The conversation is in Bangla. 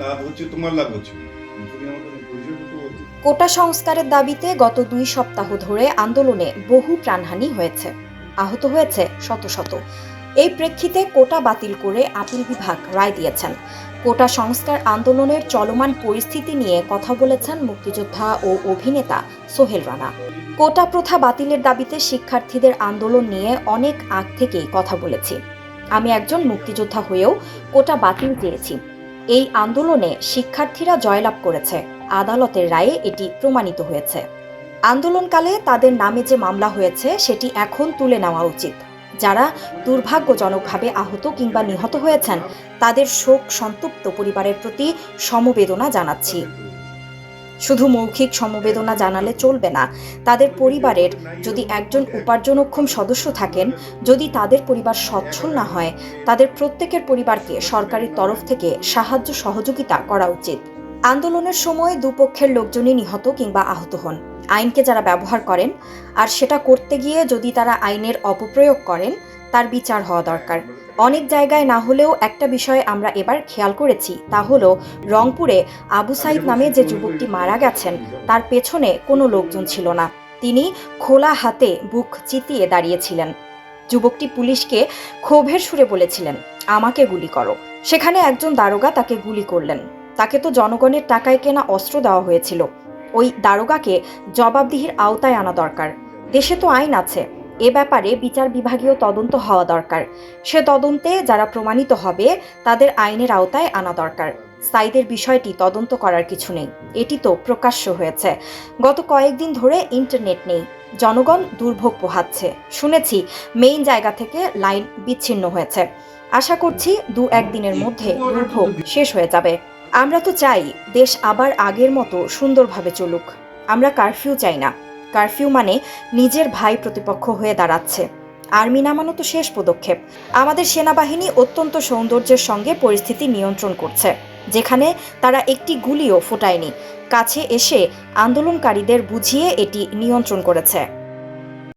লাভ হচ্ছে, তোমার লাভ হচ্ছে। কোটা সংস্কারের দাবিতে গত দুই সপ্তাহ ধরে আন্দোলনে বহু প্রাণহানি হয়েছে। আহত হয়েছে শত শত। এই প্রেক্ষিতে কোটা বাতিল করে আপিল বিভাগ রায় দিয়েছেন। কোটা সংস্কার আন্দোলনের চলমান পরিস্থিতি নিয়ে কথা বলেছেন মুক্তিযোদ্ধা ও অভিনেতা সোহেল রানা। কোটা প্রথা বাতিলের দাবিতে শিক্ষার্থীদের আন্দোলন নিয়ে অনেক আগ থেকেই কথা বলেছি। আমি একজন মুক্তিযোদ্ধা হয়েও কোটা বাতিল চেয়েছি এই আন্দোলনে শিক্ষার্থীরা জয়লাভ করেছে। আদালতের রায়ে এটি প্রমাণিত হয়েছে। আন্দোলনকালে তাদের নামে যে মামলা হয়েছে, সেটি এখন তুলে নেওয়া উচিত। যারা দুর্ভাগ্যজনকভাবে আহত কিংবা নিহত হয়েছেন, তাদের শোক, সন্তপ্ত পরিবারের প্রতি সমবেদনা জানাচ্ছি। শুধু মৌখিক সমবেদনা জানালে চলবে না। তাদের পরিবারের যদি একজন উপার্জনক্ষম সদস্য থাকেন, যদি তাদের পরিবার সচ্ছল না হয়, তাদের প্রত্যেকের পরিবারকে সরকারের তরফ থেকে সাহায্য সহযোগিতা করা উচিত। আন্দোলনের সময় দুপক্ষের লোকজনই নিহত কিংবা আহত হন। আইনকে যারা ব্যবহার করেন আর সেটা করতে গিয়ে যদি তারা আইনের অপপ্রয়োগ করেন, তার বিচার হওয়া দরকার। অনেক জায়গায় না হলেও একটা বিষয়ে আমরা এবার খেয়াল করেছি, তা হলো রংপুরে আবু সাইদ নামে যে যুবকটি মারা গেছেন, তার পেছনে কোনো লোকজন ছিল না। তিনি খোলা হাতে বুক চিতিয়ে দাঁড়িয়েছিলেন। যুবকটি পুলিশকে ক্ষোভের সুরে বলেছিলেন, আমাকে গুলি করো। সেখানে একজন দারোগা তাকে গুলি করলেন। তাকে তো জনগণের টাকায় কেনা অস্ত্র দেওয়া হয়েছিল। ওই দারোগাকে জবাবদিহির আওতায় আনা দরকার। দেশে তো আইন আছে। এ ব্যাপারে বিচার বিভাগীয় তদন্ত হওয়া দরকার। সে তদন্তে যারা প্রমাণিত হবে, তাদের আইনের আওতায় আনা দরকার। সাইদের বিষয়টি তদন্ত করার কিছু নেই। এটি তো প্রকাশ্য হয়েছে। গত কয়েকদিন ধরে ইন্টারনেট নেই। জনগণ দুর্ভোগ পোহাচ্ছে। শুনেছি, মেইন জায়গা থেকে লাইন বিচ্ছিন্ন হয়েছে। আশা করছি দু একদিনের মধ্যে দুর্ভোগ শেষ হয়ে যাবে। আমরা তো চাই দেশ আবার আগের মতো সুন্দরভাবে চলুক। আমরা কারফিউ চাই না। কারফিউ মানে নিজের ভাই প্রতিপক্ষ হয়ে দাঁড়াচ্ছে। আর্মি নামানো তো শেষ পদক্ষেপ। আমাদের সেনাবাহিনী অত্যন্ত সৌন্দর্যের সঙ্গে পরিস্থিতি নিয়ন্ত্রণ করছে, যেখানে তারা একটি গুলিও ফোটায়নি। কাছে এসে আন্দোলনকারীদের বুঝিয়ে এটি নিয়ন্ত্রণ করেছে।